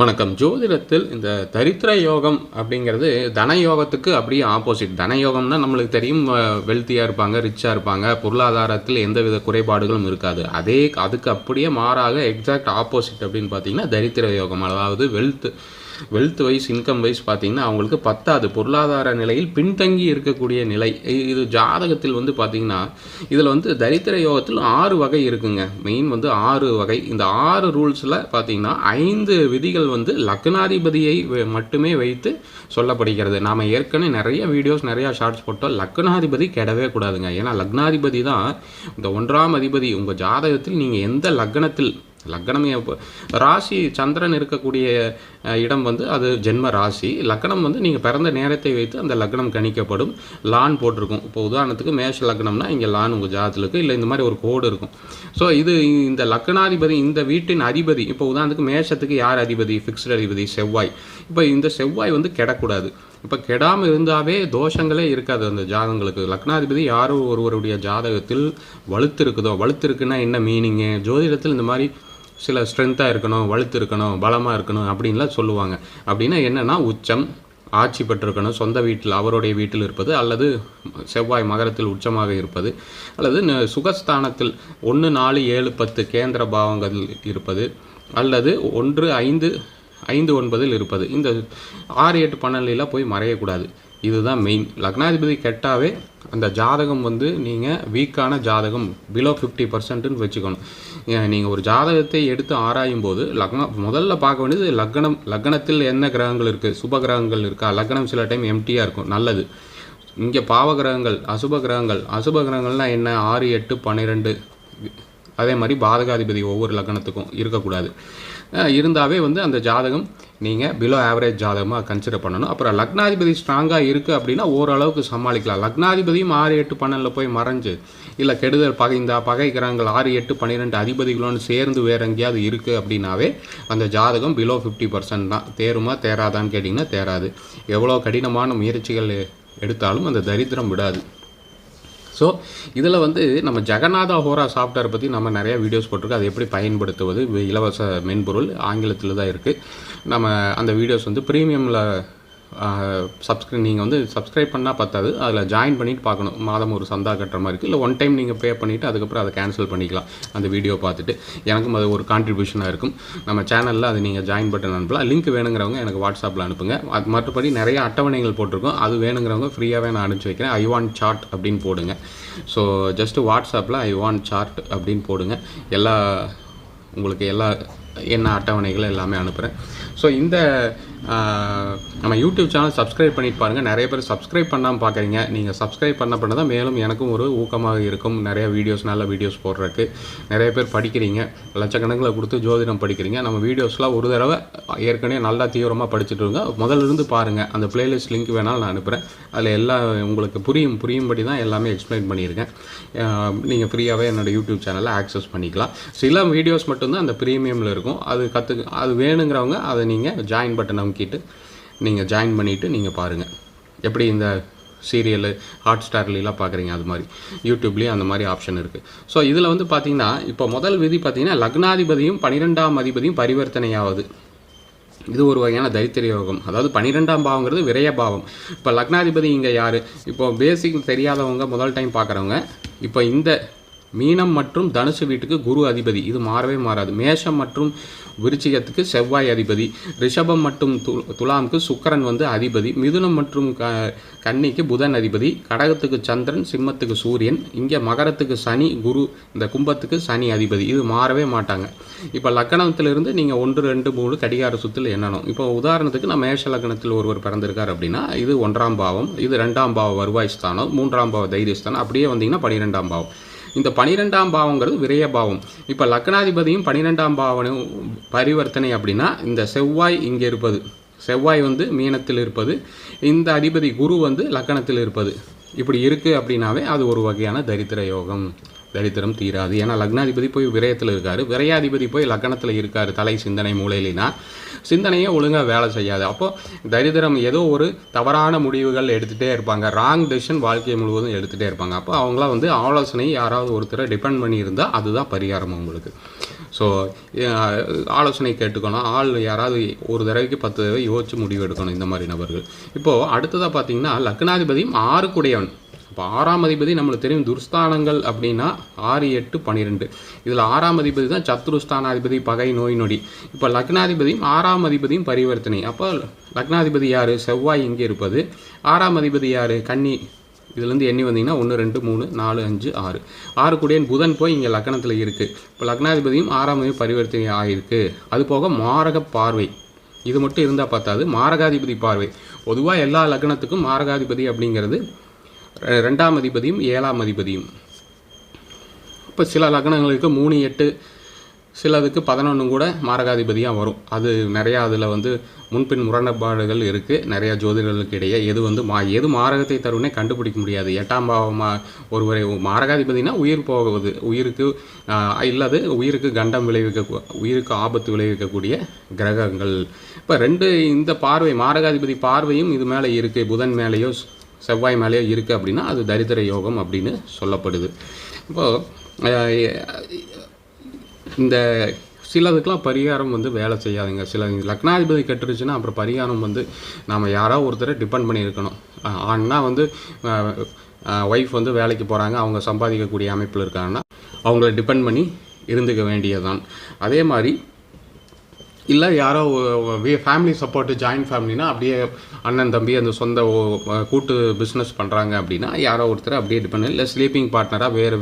வணக்கம். ஜோதிடத்தில் இந்த தரித்திர யோகம் அப்படிங்கிறது தன யோகத்துக்கு அப்படியே ஆப்போசிட் தன யோகம்னா நம்மளுக்கு தெரியும் வெல்த்தியாக இருப்பாங்க ரிச்சாக இருப்பாங்க பொருளாதாரத்தில் எந்தவித குறைபாடுகளும் இருக்காது. அதே அதுக்கு அப்படியே மாறாக எக்ஸாக்ட் ஆப்போசிட் அப்படின்னு பார்த்தீங்கன்னா தரித்திர யோகம். அதாவது wealth wealth wise income wise பார்த்திங்கன்னா அவங்களுக்கு பத்தாது. பொருளாதார நிலையில் பின்தங்கி இருக்கக்கூடிய நிலை. இது ஜாதகத்தில் வந்து பார்த்தீங்கன்னா இதில் வந்து தரித்திர யோகத்தில் ஆறு வகை இருக்குங்க. மெயின் வந்து ஆறு வகை. இந்த ஆறு ரூல்ஸில் பார்த்தீங்கன்னா ஐந்து விதிகள் வந்து லக்னாதிபதியை மட்டுமே வைத்து சொல்லப்படுகிறது. நாம் ஏற்கனவே நிறைய வீடியோஸ் நிறையா ஷார்ட்ஸ் போட்டோம். லக்னாதிபதி கெடவே கூடாதுங்க. ஏன்னா லக்னாதிபதி தான் இந்த ஒன்றாம் அதிபதி. உங்கள் ஜாதகத்தில் நீங்கள் எந்த லக்னத்தில் லக்னம் ராசி சந்திரன் இருக்கக்கூடிய இடம் வந்து அது ஜென்ம ராசி. லக்னம் வந்து நீங்கள் பிறந்த நேரத்தை வைத்து அந்த லக்னம் கணிக்கப்படும். லான் போட்டிருக்கும். இப்போ உதாரணத்துக்கு மேஷ லக்னம்னா இங்கே லான் உங்கள் ஜாதத்தில் இருக்குது இல்லை இந்த மாதிரி ஒரு கோடு இருக்கும். ஸோ இது இந்த லக்னாதிபதி இந்த வீட்டின் அதிபதி இப்போ உதாரணத்துக்கு மேஷத்துக்கு யார் அதிபதி? ஃபிக்ஸ்டு அதிபதி செவ்வாய். இப்போ இந்த செவ்வாய் வந்து கெடக்கூடாது. இப்போ கெடாமல் இருந்தாவே தோஷங்களே இருக்காது அந்த ஜாதகங்களுக்கு. லக்னாதிபதி யாரோ ஒருவருடைய ஜாதகத்தில் வலுத்து இருக்குதோ வலுத்து இருக்குன்னா என்ன மீனிங்கு ஜோதிடத்தில் இந்த மாதிரி சில ஸ்ட்ரென்த்தாக இருக்கணும் வலுத்து இருக்கணும் பலமாக இருக்கணும் அப்படின்லாம் சொல்லுவாங்க. அப்படின்னா என்னென்னா உச்சம் ஆட்சி பெற்றிருக்கணும் சொந்த வீட்டில் அவருடைய வீட்டில் இருப்பது அல்லது செவ்வாய் மகரத்தில் உச்சமாக இருப்பது அல்லது சுகஸ்தானத்தில் ஒன்று நாலு ஏழு பத்து கேந்திர பாவங்கள் இருப்பது அல்லது ஒன்று ஐந்து ஐந்து ஒன்பதில் இருப்பது. இந்த ஆறு எட்டு பன்னெண்டுலாம் போய் மறையக்கூடாது. இதுதான் மெயின் லக்னாதிபதி கெட்டாவே அந்த ஜாதகம் வந்து நீங்கள் வீக்கான ஜாதகம் பிலோ ஃபிஃப்டி பர்சன்ட்டுன்னு வச்சுக்கணும். நீங்கள் ஒரு ஜாதகத்தை எடுத்து ஆராயும் போது லக்னம் முதல்ல பார்க்க வேண்டியது லக்னம் லக்னத்தில் என்ன கிரகங்கள் இருக்குது சுப கிரகங்கள் இருக்கா? லக்னம் சில டைம் எம்டியாக இருக்கும். நல்லது. இங்கே பாவ கிரகங்கள் அசுப கிரகங்கள். அசுப கிரகங்கள்லாம் என்ன? ஆறு எட்டு பன்னிரெண்டு. அதே மாதிரி பாதகாதிபதி ஒவ்வொரு லக்னத்துக்கும் இருக்கக்கூடாது. இருந்தாவே வந்து அந்த ஜாதகம் நீங்கள் பிலோ ஆவரேஜ் ஜாதகமாக கன்சிடர் பண்ணணும். அப்புறம் லக்னாதிபதி ஸ்ட்ராங்காக இருக்குது அப்படின்னா ஓரளவுக்கு சமாளிக்கலாம். லக்னாதிபதியும் ஆறு எட்டு பன்னெண்டில் போய் மறைஞ்சு இல்லை கெடுதல் பகை இந்த பகை கிரகங்கள் ஆறு எட்டு பன்னிரெண்டு அதிபதிகளோடு சேர்ந்து வேற எங்கேயாவது இருக்குது அப்படின்னாவே அந்த ஜாதகம் பிலோ ஃபிஃப்டி பர்சன்ட் தான். தேருமா தேராதான்னு கேட்டிங்கன்னா தேராது. எவ்வளோ கடினமான முயற்சிகள் எடுத்தாலும் அந்த தரித்திரம் விடாது. ஸோ இதில் வந்து நம்ம ஜெகநாதா ஹோரா சாஃப்ட்வேர் பற்றி நம்ம நிறைய வீடியோஸ் போட்டிருக்கோம். அதை எப்படி பயன்படுத்துவது? இலவச மென்பொருள் ஆங்கிலத்தில் தான் இருக்குது நம்ம அந்த வீடியோஸ் வந்து ப்ரீமியமில் சப்ஸ்கிரைப் நீங்கள் வந்து சப்ஸ்கிரைப் பண்ணால் பத்தாது. அதில் ஜாயின் பண்ணிட்டு பார்க்கணும். மாதம் ஒரு சந்தா கட்டுற மாதிரி இருக்குது இல்லை ஒன் டைம் நீங்கள் பே பண்ணிவிட்டு அதுக்கப்புறம் அதை கேன்சல் பண்ணிக்கலாம். அந்த வீடியோ பார்த்துட்டு. எனக்கும் அது ஒரு கான்ட்ரிபியூஷனாக இருக்கும். நம்ம சேனலில் அது நீங்கள் ஜாயின் பட்டன் அனுப்பலாம். லிங்க் வேணுங்கிறவங்க எனக்கு வாட்ஸ்அப்பில் அனுப்புங்க. அது மற்றபடி நிறைய அட்டவணைகள் போட்டிருக்கோம். அது வேணுங்கிறவங்க ஃப்ரீயாகவே நான் அனுப்பிச்சி வைக்கிறேன். ஐ வாண்ட் சார்ட் அப்படின்னு போடுங்க. ஸோ ஜஸ்ட்டு வாட்ஸ்அப்பில் ஐ வாண்ட் சார்ட் அப்படின்னு போடுங்க. எல்லா உங்களுக்கு எல்லா என்ன அட்டவணைகள் எல்லாமே அனுப்புகிறேன் ஸோ இந்த நம்ம யூடியூப் சேனல் சப்ஸ்கிரைப் பண்ணிட்டு பாருங்கள் நிறைய பேர் சப்ஸ்கிரைப் பண்ணாமல் பார்க்குறீங்க நீங்கள் சப்ஸ்கிரைப் பண்ண பண்ண தான் மேலும் எனக்கும் ஒரு ஊக்கமாக இருக்கும். நிறைய வீடியோஸ் நல்ல வீடியோஸ் போடுறதுக்கு. நிறைய பேர் படிக்கிறீங்க. லட்சக்கணக்கில் கொடுத்து ஜோதிடம் படிக்கிறீங்க. நம்ம வீடியோஸ்லாம் ஒரு தடவை ஏற்கனவே நல்லா தீவிரமாக படிச்சுட்டு இருங்க முதல்ல இருந்து பாருங்கள் அந்த பிளேலிஸ்ட் லிங்க் வேணாலும் நான் அனுப்புகிறேன் அதில் எல்லா உங்களுக்கு புரியும் புரியும்படி தான் எல்லாமே எக்ஸ்பிளைன் பண்ணியிருக்கேன். நீங்கள் ஃப்ரீயாகவே என்னோட யூடியூப் சேனலை ஆக்சஸ் பண்ணிக்கலாம். சில வீடியோஸ் மட்டும்தான் அந்த ப்ரீமியமில் இருக்கும். அது கற்று அது வேணுங்கிறவங்க அதை நீங்கள் ஜாயின் பண்ண அமுக்கிட்டு நீங்கள் ஜாயின் பண்ணிவிட்டு நீங்கள் பாருங்கள் எப்படி இந்த சீரியலு ஹாட் ஸ்டார்லாம் பார்க்குறீங்க அது மாதிரி. யூடியூப்லேயும் அந்த மாதிரி ஆப்ஷன் இருக்குது ஸோ இதில் வந்து பார்த்தீங்கன்னா இப்போ முதல் விதி பார்த்தீங்கன்னா லக்னாதிபதியும் பன்னிரெண்டாம் அதிபதியும் பரிவர்த்தனையாவது. இது ஒரு வகையான தைத்திரிய யோகம் அதாவது பன்னிரெண்டாம் பாவங்கிறது விரைய பாவம். இப்போ லக்னாதிபதி இங்கே யார்? இப்போ பேசிக் தெரியாதவங்க முதல் டைம் பார்க்குறவங்க இப்போ இந்த மீனம் மற்றும் தனுசு வீட்டுக்கு குரு அதிபதி. இது மாறவே மாறாது. மேஷம் மற்றும் விருச்சிகத்துக்கு செவ்வாய் அதிபதி. ரிஷபம் மற்றும் து துலாமுக்கு சுக்கரன் வந்து அதிபதி. மிதுனம் மற்றும் க கன்னிக்கு புதன் அதிபதி. கடகத்துக்கு சந்திரன் சிம்மத்துக்கு சூரியன். இங்கே மகரத்துக்கு சனி குரு இந்த கும்பத்துக்கு சனி அதிபதி. இது மாறவே மாட்டாங்க. இப்போ லக்கணத்திலிருந்து நீங்கள் ஒன்று ரெண்டு மூணு கடிகார சுத்தில் எண்ணணும். இப்போ உதாரணத்துக்கு நான் மேஷ லக்கணத்தில் ஒருவர் பிறந்திருக்கார் அப்படின்னா இது ஒன்றாம் பாவம் இது ரெண்டாம் பாவ வருவாய் ஸ்தானம் மூன்றாம் பாவ தைரியஸ்தானம் அப்படியே வந்தீங்கன்னா பனிரெண்டாம் பாவம். இந்த பனிரெண்டாம் பாவங்கிறது விரய பாவம். இப்போ லக்னாதிபதியும் பன்னிரெண்டாம் பாவனும் பரிவர்த்தனை அப்படின்னா இந்த செவ்வாய் இங்கே இருப்பது. செவ்வாய் வந்து மீனத்தில் இருப்பது. இந்த அதிபதி குரு வந்து லக்கணத்தில் இருப்பது. இப்படி இருக்குது அப்படின்னாவே அது ஒரு வகையான தரித்திர யோகம். தரித்திரம் தீராது. ஏன்னா லக்னாதிபதி போய் விரயத்தில் இருக்காரு. விரயாதிபதி போய் லக்னத்தில் இருக்காரு. தலை சிந்தனை மூலையிலினா சிந்தனையே ஒழுங்காக வேலை செய்யாது. அப்போது தரித்திரம் ஏதோ ஒரு தவறான முடிவுகள் எடுத்துகிட்டே இருப்பாங்க. ராங் டெசிஷன் வாழ்க்கை முழுவதும் எடுத்துகிட்டே இருப்பாங்க. அப்போ அவங்களாம் வந்து ஆலோசனை யாராவது ஒருத்தரை டிபெண்ட் பண்ணியிருந்தால் அதுதான் பரிகாரம் உங்களுக்கு. ஸோ ஆலோசனை கேட்டுக்கணும். ஆள் யாராவது ஒரு தடவைக்கு பத்து தடவை யோசிச்சு முடிவு எடுக்கணும். இந்த மாதிரி நபர்கள். இப்போது அடுத்ததாக பார்த்தீங்கன்னா லக்னாதிபதியும் ஆறுக்குடையவன். இப்போ ஆறாம் அதிபதி நம்மளுக்கு தெரியும் துர்ஸ்தானங்கள் அப்படின்னா ஆறு எட்டு பன்னிரெண்டு இதில் ஆறாம் அதிபதி தான் சத்ருஸ்தானாதிபதி பகை நோய் நொடி. இப்போ லக்னாதிபதியும் ஆறாம் அதிபதியும் பரிவர்த்தனை. அப்போ லக்னாதிபதி யார்? செவ்வாய் இங்கே இருப்பது. ஆறாம் அதிபதி யார்? கன்னி. இதுலேருந்து எண்ணி வந்தீங்கன்னா ஒன்று ரெண்டு மூணு நாலு அஞ்சு ஆறு. ஆறு கூடியன் புதன் போய் இங்கே லக்னத்தில் இருக்குது இப்போ லக்னாதிபதியும் ஆறாம் அதிபதி பரிவர்த்தனை ஆகிருக்கு அது போக மாரக பார்வை. இது மட்டும் இருந்தால் பார்த்தாது மாரகாதிபதி பார்வை. பொதுவாக எல்லா லக்னத்துக்கும் மாரகாதிபதி அப்படிங்கிறது ரெண்டாம் அதிபதியும் ஏழாம் அதிபதியும். இப்போ சில லக்னங்களுக்கு மூணு எட்டு சிலதுக்கு பதினொன்று கூட மாரகாதிபதியாக வரும். அது நிறையா அதில் வந்து முன்பின் முரண்பாடுகள் இருக்குது நிறையா ஜோதிடர்களுக்கு இடையே எது வந்து மா எது மாரகத்தை தருவனே கண்டுபிடிக்க முடியாது. எட்டாம் பாவமா ஒருவரை மாரகாதிபதினா உயிர் போகுவது உயிருக்கு இல்லாது உயிருக்கு கண்டம் விளைவிக்க உயிருக்கு ஆபத்து விளைவிக்கக்கூடிய கிரகங்கள். இப்போ ரெண்டு இந்த பார்வை மாரகாதிபதி பார்வையும் இது மேலே இருக்குது புதன் மேலேயோ செவ்வாய் மேலேயே இருக்குது அப்படின்னா அது தரித்திர யோகம் அப்படின்னு சொல்லப்படுது. இப்போது இந்த சிலதுக்கெலாம் பரிகாரம் வந்து வேலை செய்யாதுங்க. சில லக்னாதிபதி கட்டுருச்சுன்னா அப்புறம் பரிகாரம் வந்து நாம் யாரோ ஒருத்தரை டிபெண்ட் பண்ணியிருக்கணும். ஆனால் வந்து ஒய்ஃப் வந்து வேலைக்கு போகிறாங்க அவங்க சம்பாதிக்கக்கூடிய அமைப்பில் இருக்காங்கன்னா அவங்கள டிபெண்ட் பண்ணி இருந்துக்க வேண்டியதுதான். அதே மாதிரி இல்லை யாரோ ஃபேமிலி சப்போர்ட்டு ஜாயின்ட் ஃபேமிலினா அப்படியே அண்ணன் தம்பி அந்த சொந்த ஓ- கூட்டு பிஸ்னஸ் பண்ணுறாங்க அப்படின்னா யாரோ ஒருத்தர் அப்படியே டிபெண்ட் இல்லை ஸ்லீப்பிங் பார்ட்னராக வேறு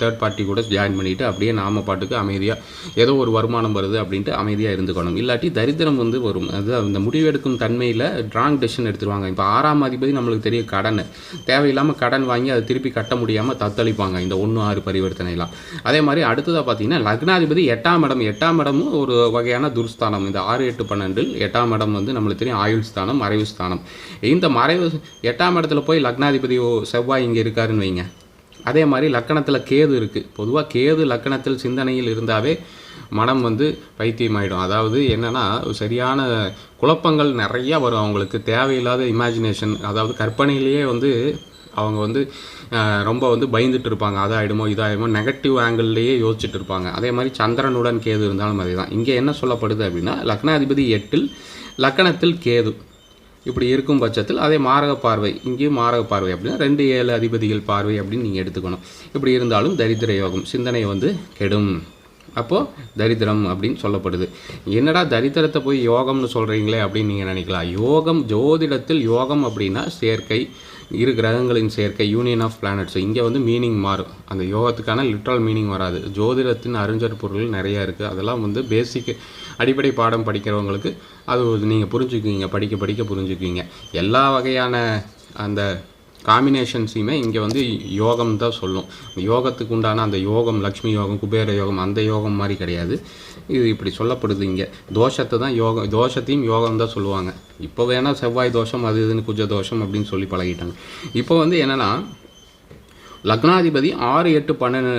தேர்ட் பார்ட்டி கூட ஜாயின் பண்ணிவிட்டு அப்படியே நாம பாட்டுக்கு அமைதியாக ஏதோ ஒரு வருமானம் வருது அப்படின்ட்டு அமைதியாக இருந்துக்கணும். இல்லாட்டி தரித்திரம் வந்து வரும். அது அந்த முடிவெடுக்கும் தன்மையில் ட்ராங் டெசிஷன் எடுத்துருவாங்க. இப்போ ஆறாம் அதிபதி நம்மளுக்கு தெரியும் கடன் தேவையில்லாமல் கடன் வாங்கி அதை திருப்பி கட்ட முடியாமல் தத்தளிப்பாங்க இந்த ஒன்று ஆறு பரிவர்த்தனைலாம் அதே மாதிரி அடுத்ததாக பார்த்தீங்கன்னா லக்னாதிபதி எட்டாம் இடம். எட்டாம் இடமும் ஒரு வகையான ஸ்தானம் இந்த ஆறு எட்டு பன்னெண்டில் எட்டாம் இடம் வந்து நம்மளுக்கு தெரியும் ஆயுள் ஸ்தானம் மறைவு ஸ்தானம். இந்த மறைவு எட்டாம் இடத்துல போய் லக்னாதிபதி ஓ, செவ்வாய் இங்கே இருக்காருன்னு வைங்க. அதே மாதிரி லக்கணத்தில் கேது இருக்குது பொதுவாக கேது லக்கணத்தில் சிந்தனையில் இருந்தாவே மனம் வந்து பைத்தியமாயிடும். அதாவது என்னென்னா சரியான குழப்பங்கள் நிறையா வரும் அவங்களுக்கு. தேவையில்லாத இமேஜினேஷன் அதாவது கற்பனையிலேயே வந்து அவங்க வந்து ரொம்ப வந்து பயந்துட்டு இருப்பாங்க. அதாயிடுமோ இதாயிடுமோ நெகட்டிவ் ஆங்கிள்லேயே யோசிச்சுட்டு இருப்பாங்க. அதே மாதிரி சந்திரனுடன் கேது இருந்தாலும் அதே தான் இங்கே என்ன சொல்லப்படுது அப்படின்னா லக்னாதிபதி எட்டில் லக்கணத்தில் கேது. இப்படி இருக்கும் பட்சத்தில் அதே மாரக பார்வை. இங்கேயும் மாரக பார்வை அப்படின்னா ரெண்டு ஏழு அதிபதிகள் பார்வை அப்படின்னு நீங்கள் எடுத்துக்கணும். இப்படி இருந்தாலும் தரித்திர யோகம் சிந்தனை வந்து கெடும். அப்போது தரித்திரம் அப்படின்னு சொல்லப்படுது. என்னடா தரித்திரத்தை போய் யோகம்னு சொல்கிறீங்களே அப்படின்னு நீங்கள் நினைக்கலாம். யோகம் ஜோதிடத்தில் யோகம் அப்படின்னா சேர்க்கை இரு கிரகங்களின் சேர்க்கை யூனியன் ஆஃப் பிளானட்ஸ் இங்கே வந்து மீனிங் மாறும். அந்த யோகத்துக்கான லிட்ரல் மீனிங் வராது. ஜோதிடத்தின் அறிஞர் பொருள் நிறையா இருக்குது அதெல்லாம் வந்து பேசிக் அடிப்படை பாடம் படிக்கிறவங்களுக்கு அது நீங்கள் புரிஞ்சுக்குவீங்க. படிக்க படிக்க புரிஞ்சுக்குவீங்க. எல்லா வகையான அந்த காம்பினேஷன்ஸையுமே இங்கே வந்து யோகம் தான் சொல்லும். யோகத்துக்கு உண்டான அந்த யோகம் லக்ஷ்மி யோகம் குபேர யோகம் அந்த யோகம் மாதிரி கிடையாது. இது இப்படி சொல்லப்படுது இங்கே. தோஷத்தை தான் யோகம் தோஷத்தையும் யோகம் தான் சொல்லுவாங்க. இப்போ வேணால் செவ்வாய் தோஷம் அது இதுன்னு குஜ தோஷம் அப்படின்னு சொல்லி பழகிட்டாங்க. இப்போ வந்து என்னென்னா லக்னாதிபதி ஆறு எட்டு பன்னெண்டு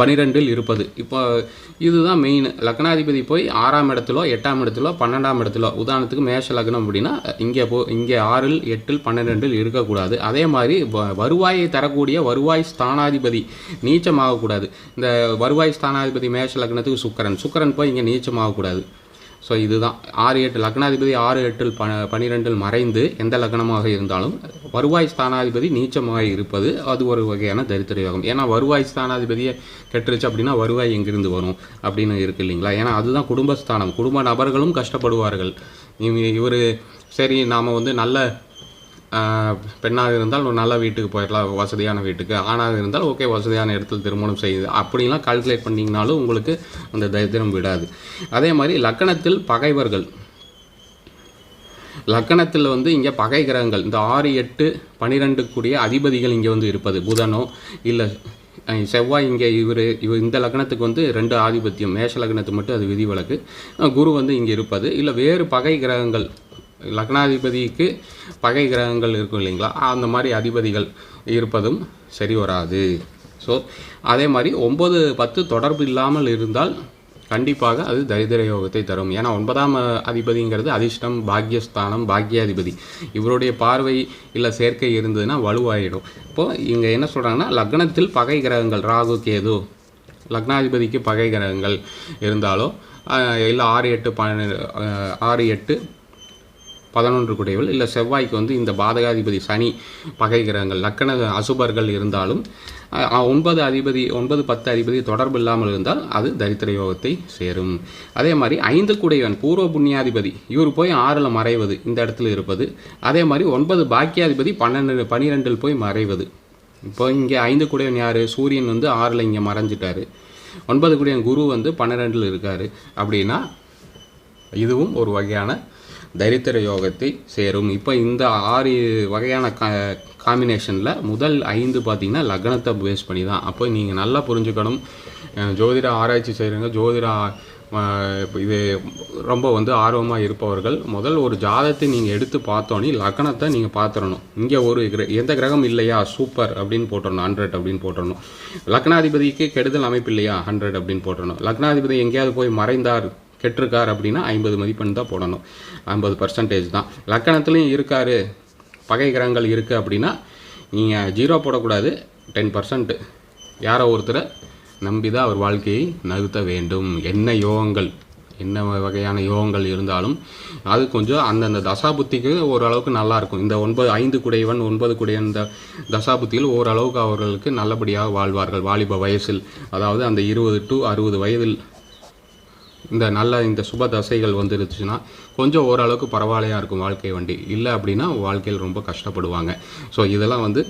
பன்னிரெண்டில் இருப்பது. இப்போ இதுதான் மெயின் லக்னாதிபதி போய் ஆறாம் இடத்துலோ எட்டாம் இடத்துலோ பன்னெண்டாம் இடத்துலோ உதாரணத்துக்கு மேஷ லக்னம் அப்படின்னா இங்கே போ இங்கே ஆறில் எட்டில் பன்னிரெண்டில் இருக்கக்கூடாது. அதே மாதிரி வருவாயை தரக்கூடிய வருவாய் ஸ்தானாதிபதி நீச்சமாகக்கூடாது. இந்த வருவாய் ஸ்தானாதிபதி மேஷ லக்னத்துக்கு சுக்கரன். சுக்கரன் போய் இங்கே நீச்சமாகக்கூடாது. ஸோ இதுதான். ஆறு எட்டு லக்னாதிபதி ஆறு எட்டில் ப பனிரெண்டில் மறைந்து எந்த லக்னமாக இருந்தாலும் வருவாய் ஸ்தானாதிபதி நீச்சமாக இருப்பது அது ஒரு வகையான தரித்திர யோகம் ஏன்னா வருவாய் ஸ்தானாதிபதியை கெட்டுருச்சு அப்படின்னா வருவாய் எங்கிருந்து வரும் அப்படின்னு இருக்கு இல்லைங்களா? ஏன்னா அதுதான் குடும்பஸ்தானம். குடும்ப நபர்களும் கஷ்டப்படுவார்கள். இவர் சரி நாம் வந்து நல்ல பெண்ணாக இருந்தால் ஒரு நல்ல வீட்டுக்கு போயிடலாம் வசதியான வீட்டுக்கு. ஆணாக இருந்தால் ஓகே வசதியான இடத்துல திருமணம் செய்யுது அப்படிலாம் கால்குலேட் பண்ணிங்கனாலும் உங்களுக்கு அந்த தரித்திரம் விடாது. அதே மாதிரி லக்கணத்தில் பகைவர்கள். லக்கணத்தில் வந்து இங்கே பகை கிரகங்கள். இந்த ஆறு எட்டு பனிரெண்டு கூடிய அதிபதிகள் இங்கே வந்து இருப்பது. புதனோ இல்லை செவ்வாய் இங்கே இவர் இவர் இந்த லக்னத்துக்கு வந்து ரெண்டு ஆதிபத்தியம். மேஷ லக்னத்துக்கு மட்டும் அது விதிவிலக்கு. வழக்கு குரு வந்து இங்கே இருப்பது. இல்லை வேறு பகை கிரகங்கள். லக்னாதிபதிக்கு பகை கிரகங்கள் இருக்கும் இல்லைங்களா? அந்த மாதிரி அதிபதிகள் இருப்பதும் சரி வராது. ஸோ அதே மாதிரி ஒம்பது பத்து தொடர்பு இல்லாமல் இருந்தால் கண்டிப்பாக அது தரித்திர யோகத்தை தரும். ஏன்னா ஒன்பதாம் அதிபதிங்கிறது அதிர்ஷ்டம் பாக்யஸ்தானம் பாக்யாதிபதி. இவருடைய பார்வை இல்லை சேர்க்கை இருந்ததுன்னா வலுவாயிடும். இப்போது இங்கே என்ன சொல்கிறாங்கன்னா லக்னத்தில் பகை கிரகங்கள் ராகு கேது லக்னாதிபதிக்கு பகை கிரகங்கள் இருந்தாலோ இல்லை ஆறு எட்டு பன்னெண்டு ஆறு எட்டு பதினொன்று குடைவில் இல்லை செவ்வாய்க்கு வந்து இந்த பாதகாதிபதி சனி பகை கிரகங்கள் லக்கண அசுபர்கள் இருந்தாலும் ஒன்பது அதிபதி ஒன்பது பத்து அதிபதி தொடர்பு இல்லாமல் இருந்தால் அது தரித்திர யோகத்தை சேரும். அதே மாதிரி ஐந்து குடையவன் பூர்வ புண்ணியாதிபதி இவர் போய் ஆறில் மறைவது இந்த இடத்துல இருப்பது. அதே மாதிரி ஒன்பது பாக்கியாதிபதி பன்னெண்டு பன்னிரெண்டில் போய் மறைவது. இப்போ இங்கே ஐந்து குடையவன் யார்? சூரியன் வந்து ஆறில் இங்கே மறைஞ்சிட்டார். ஒன்பது குடையவன் குரு வந்து பன்னிரெண்டில் இருக்கார். அப்படின்னா இதுவும் ஒரு வகையான தரித்திர யோகத்தை சேரும். இப்போ இந்த ஆறு வகையான கா காம்பினேஷனில் முதல் ஐந்து பார்த்திங்கன்னா லக்னத்தை பேஸ் பண்ணி தான் அப்போ நீங்கள் நல்லா புரிஞ்சுக்கணும். ஜோதிட ஆராய்ச்சி செய்கிறவங்க ஜோதிட இது ரொம்ப வந்து ஆர்வமாக இருப்பவர்கள் முதல் ஒரு ஜாதத்தை நீங்கள் எடுத்து பார்த்தோன்னே லக்னத்தை நீங்கள் பார்த்துடணும் இங்கே ஒரு கிர எந்த கிரகம் இல்லையா? சூப்பர் அப்படின்னு போட்டுடணும் ஹண்ட்ரட் அப்படின்னு போட்டுடணும் லக்னாதிபதிக்கு கெடுதல் அமைப்பு இல்லையா? ஹண்ட்ரட் அப்படின்னு போட்டுடணும் லக்னாதிபதி எங்கேயாவது போய் மறைந்தார் கெட்டிருக்கார் அப்படின்னா ஐம்பது மதிப்பெண் தான் போடணும். ஐம்பது பர்சன்டேஜ் தான். லக்கணத்துலேயும் இருக்கார். பகை கிரகங்கள் இருக்குது அப்படின்னா நீங்கள் ஜீரோ போடக்கூடாது. டென் பர்சன்ட் யாரோ ஒருத்தரை நம்பி தான் அவர் வாழ்க்கையை நகர்த்த வேண்டும். என்ன யோகங்கள்? என்ன வகையான யோகங்கள் இருந்தாலும் அது கொஞ்சம் அந்தந்த தசாபுத்திக்கு ஓரளவுக்கு நல்லாயிருக்கும் இந்த ஒன்பது ஐந்து குடையவன் ஒன்பது குடையன் இந்த தசாபுத்தியில் ஓரளவுக்கு அவர்களுக்கு நல்லபடியாக வாழ்வார்கள். வாலிப வயசில் அதாவது அந்த இருபது டு அறுபது வயதில் இந்த நல்ல இந்த சுப தசைகள் வந்துருச்சுன்னா கொஞ்சம் ஓரளவுக்கு பரவாயில்லையாக இருக்கும் வாழ்க்கை வண்டி. இல்லை அப்படின்னா வாழ்க்கையில் ரொம்ப கஷ்டப்படுவாங்க. ஸோ இதெல்லாம் வந்து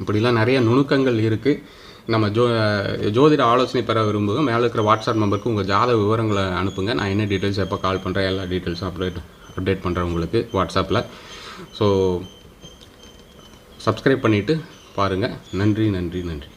இப்படிலாம் நிறைய நுணுக்கங்கள் இருக்குது நம்ம ஜோ ஜோதிட ஆலோசனை பெற விரும்புங்க மேலே இருக்கிற வாட்ஸ்அப் நம்பருக்கு உங்கள் ஜாத விவரங்களை அனுப்புங்க. நான் என்ன டீட்டெயில்ஸ் எப்போ கால் பண்ணுறேன் எல்லா டீட்டெயில்ஸும் அப்டேட் அப்டேட் பண்ணுறேன் உங்களுக்கு வாட்ஸ்அப்பில் ஸோ சப்ஸ்கிரைப் பண்ணிவிட்டு பாருங்கள் நன்றி நன்றி நன்றி.